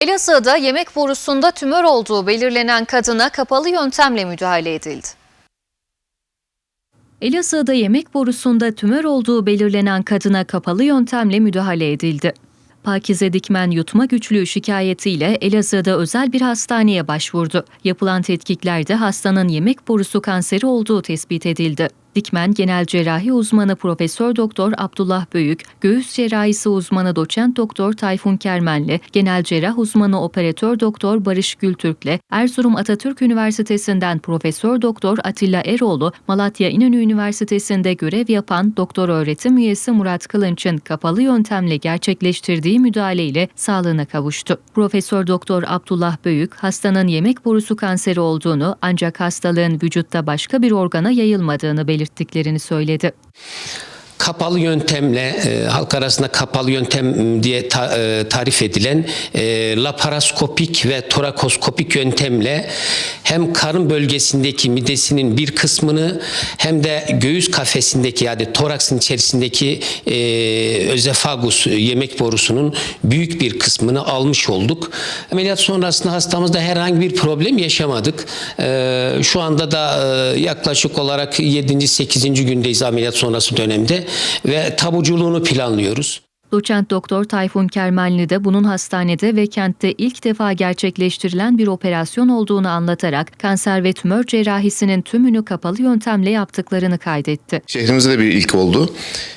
Elazığ'da yemek borusunda tümör olduğu belirlenen kadına kapalı yöntemle müdahale edildi. Elazığ'da yemek borusunda tümör olduğu belirlenen kadına kapalı yöntemle müdahale edildi. Pakize Dikmen yutma güçlüğü şikayetiyle Elazığ'da özel bir hastaneye başvurdu. Yapılan tetkiklerde hastanın yemek borusu kanseri olduğu tespit edildi. Dikmen Genel Cerrahi Uzmanı Profesör Doktor Abdullah Büyük, Göğüs Cerrahisi Uzmanı Doçent Doktor Tayfun Kermenli, Genel Cerrah Uzmanı Operatör Doktor Barış Gültürk'le Erzurum Atatürk Üniversitesi'nden Profesör Doktor Atilla Eroğlu, Malatya İnönü Üniversitesi'nde görev yapan doktor öğretim üyesi Murat Kılınç'ın kapalı yöntemle gerçekleştirdiği müdahaleyle sağlığına kavuştu. Profesör Doktor Abdullah Büyük, hastanın yemek borusu kanseri olduğunu ancak hastalığın vücutta başka bir organa yayılmadığını belirttiklerini söyledi. Kapalı yöntemle e, halk arasında kapalı yöntem diye ta- e, tarif edilen e, laparoskopik ve torakoskopik yöntemle hem karın bölgesindeki midesinin bir kısmını hem de göğüs kafesindeki yani toraksın içerisindeki e, özefagus yemek borusunun büyük bir kısmını almış olduk. Ameliyat sonrasında hastamızda herhangi bir problem yaşamadık. E, şu anda da e, yaklaşık olarak 7. 8. gündeyiz ameliyat sonrası dönemde ve tabuculuğunu planlıyoruz. Doçent Doktor Tayfun Kermenli de bunun hastanede ve kentte ilk defa gerçekleştirilen bir operasyon olduğunu anlatarak kanser ve tümör cerrahisinin tümünü kapalı yöntemle yaptıklarını kaydetti. Şehrimizde de bir ilk oldu.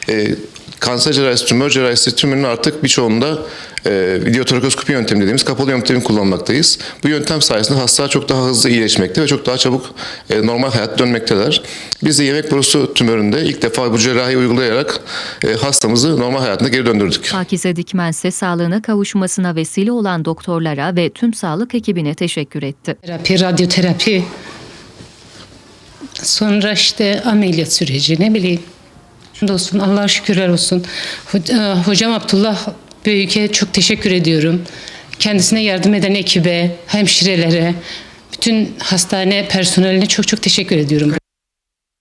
Ee, kanser cerrahisi, tümör cerrahisi tümünün artık birçoğunda e, videotorakoskopi yöntemi dediğimiz kapalı yöntemi kullanmaktayız. Bu yöntem sayesinde hastalar çok daha hızlı iyileşmekte ve çok daha çabuk e, normal hayat dönmekteler. Biz de yemek borusu tümöründe ilk defa bu cerrahi uygulayarak e, hastamızı normal hayatına geri döndürdük. Pakize Dikmen ise sağlığına kavuşmasına vesile olan doktorlara ve tüm sağlık ekibine teşekkür etti. Terapi, radyoterapi. Sonra işte ameliyat süreci ne bileyim. Olsun Allah'a şükürler olsun. E, Hocam Abdullah Büyük'e çok teşekkür ediyorum. Kendisine yardım eden ekibe, hemşirelere, bütün hastane personeline çok çok teşekkür ediyorum.